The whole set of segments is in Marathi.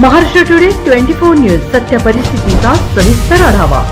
Maharashtra today twenty four news सत्य परिस्थितीचा सविस्तर आढावा.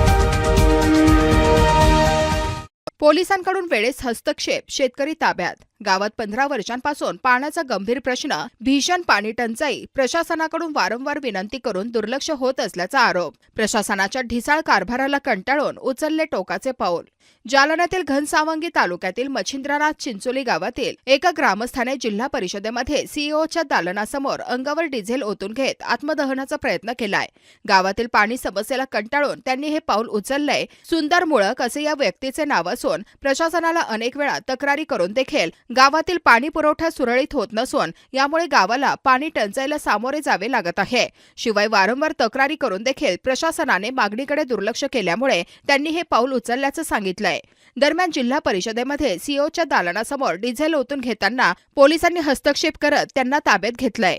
पोलिसांकडून वेळेस हस्तक्षेप शेतकरी ताब्यात. गावात पंधरा वर्षांपासून पाण्याचा गंभीर प्रश्न भीषण पाणी टंचाई प्रशासनाकडून वारंवार विनंती करून दुर्लक्ष होत असल्याचा आरोप. प्रशासनाच्या ढिसाळ कारभाराला कंटाळून उचलले टोकाचे पाऊल. जालन्यातील घनसावंगी तालुक्यातील मच्छिंद्रनाथ चिंचोली गावातील एका ग्रामस्थाने जिल्हा परिषदेमध्ये सीईओच्या दालनासमोर अंगावर डिझेल ओतून घेत आत्मदहनाचा प्रयत्न केलाय. गावातील पाणी समस्येला कंटाळून त्यांनी हे पाऊल उचललंय. सुंदर मुळक असे या व्यक्तीचे नाव असून प्रशासनाला अनेक वेळा तक्रारी करून देखील गावातील पाणी पुरवठा सुरळीत होत नसून यामुळे गावाला पाणी टंचाईला सामोरे जावे लागत आहे. शिवाय वारंवार तक्रारी करून देखील प्रशासनाने मागणीकडे दुर्लक्ष केल्यामुळे त्यांनी हे पाऊल उचलल्याचं सांगितलंय. दरम्यान जिल्हा परिषदेमध्ये सीओच्या दालनासमोर डिझेल ओतून घेताना पोलिसांनी हस्तक्षेप करत त्यांना ताब्यात घेतलंय.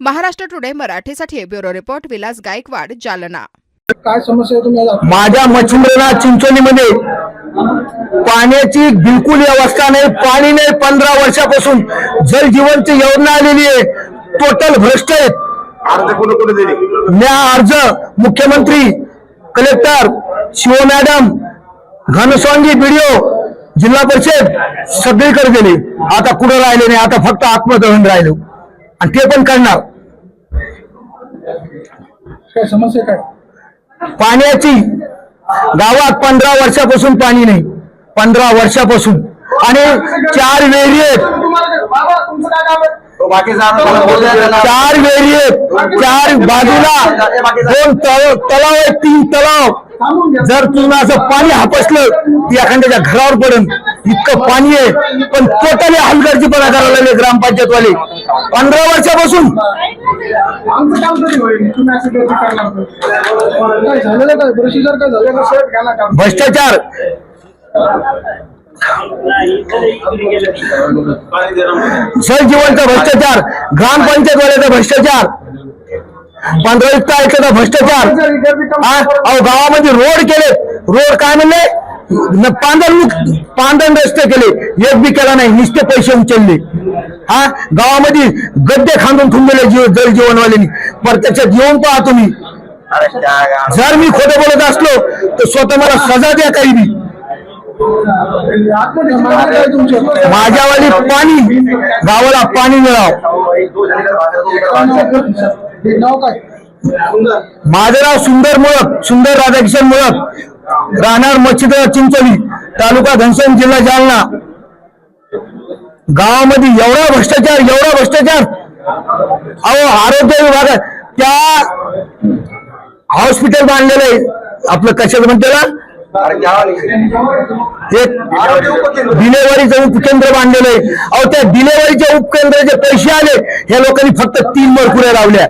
महाराष्ट्र टुडे मराठीसाठी ब्युरो रिपोर्ट विलास गायकवाड जालना. काय समस्या माझ्या मच्छिंद्रनाथ चिंचोलीमध्ये पाण्याची बिलकुल व्यवस्था नाही पाणी नाही. पंधरा वर्षापासून जल जीवनची योजना आलेली आहे. टोटल भ्रष्ट आहेत. अर्ज कुठे कुठे दिली? मी हा अर्ज मुख्यमंत्री collector Shiv madam Ghansangi BDO Zilla Parishad सगळीकडे गेले. आता कुठं राहिले नाही? आता फक्त आत्मदहन राहिलो. आणि ते पण करणार. काय समस्या काय? पाण्याची गावात पंधरा वर्षापासून पाणी नाही. पंधरा वर्षापासून. आणि चार वेरी आहेत चार वेरी आहेत चार बाजूला. दोन तलाव आहेत तीन तलाव. जर तुम्ही असं पाणी हापसलं ती एखाद्याच्या घरावर पडेल इतकं पाणी आहे पण टोटली हलगर्जीपणा करायला लागले ग्रामपंचायत वाले पंधरा वर्षापासून. आमचं काम कधी होईल? तुम्ही असं काहीतरी करणार नाही. काय झालेलं काय? प्रोसिजर काय झालं? का साहेब घ्या ना काम. भ्रष्टाचार. जीवनचा भ्रष्टाचार. पंधरा वाल्याचा भ्रष्टाचार भ्रष्टाचार. हा? अहो गावामध्ये रोड केले. रोड काय म्हणले? न- पांढर पांढर रस्ते केले. एक बी केला नाही नुसते पैसे उचलले. हा? गावामध्ये गड्डे खांदून ठेवलेले जीव जल जीवनवाल्यांनी. त्याच्यात येऊन पहा तुम्ही. जर मी खोटं बोलत असलो तर स्वतः मला सजा द्या काही बी. माझ्यावाली पाणी गावाला पाणी मिळावं. नाव काय? माझं नाव सुंदर मुळक सुंदर राधाकिशन मुळक राहणार मच्छिद चिंचोली तालुका घनसोली जिल्हा जालना. गावामध्ये एवढा भ्रष्टाचार एवढा भ्रष्टाचार. अहो आरोग्य विभागात त्या हॉस्पिटल बांधलेलं आहे. आपलं कशाचं म्हणते एक डिलेव्हरीचं उपकेंद्र बांधलेलं आहे. अहो त्या डिलेवरीच्या उपकेंद्राचे पैसे आले. हे लोकांनी फक्त तीन मरकुऱ्या लावल्या.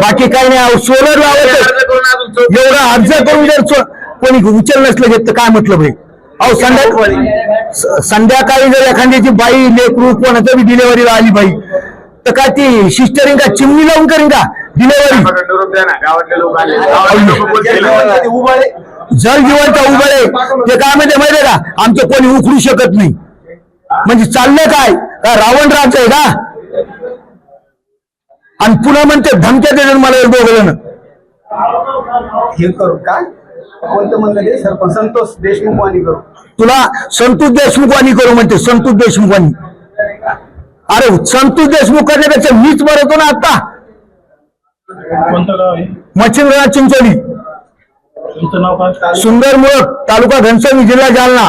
बाकी काही नाही अहो सोलर लावत एवढा अर्ज करून जर कोणी उचल नसलं घेत तर काय म्हटलं भाई अहो संध्याकाळी संध्याकाळी जर एखाद्याची बाई लेकरू कोणाचं बी डिलेव्हरीला आली बाई तर काय ती सिस्टरिंग का? चिमणी लावून करीन का? डिलेव्हरी. जल जीवनचा उभळे ते काय म्हणते माहितीये का? आमचं कोणी उखडू शकत नाही. म्हणजे चाललं काय? का रावण राज्य आहे का? आणि पुन्हा म्हणते धमक्या देतात मला एक दोघं जण हे करू काय कोणतं म्हणलं ते? सरपंच संतोष देशमुख वाणी करू. तुला संतोष देशमुखवाणी करू म्हणते संतोष देशमुखवाणी अरे संतोष देशमुख करण्यापेक्षा मीच मरतो ना आता. मच्छिंद्रनाथ चिंचोली. तुमचं नाव काय? सुंदर मुळक तालुका घनसावंगी जिल्हा जालना.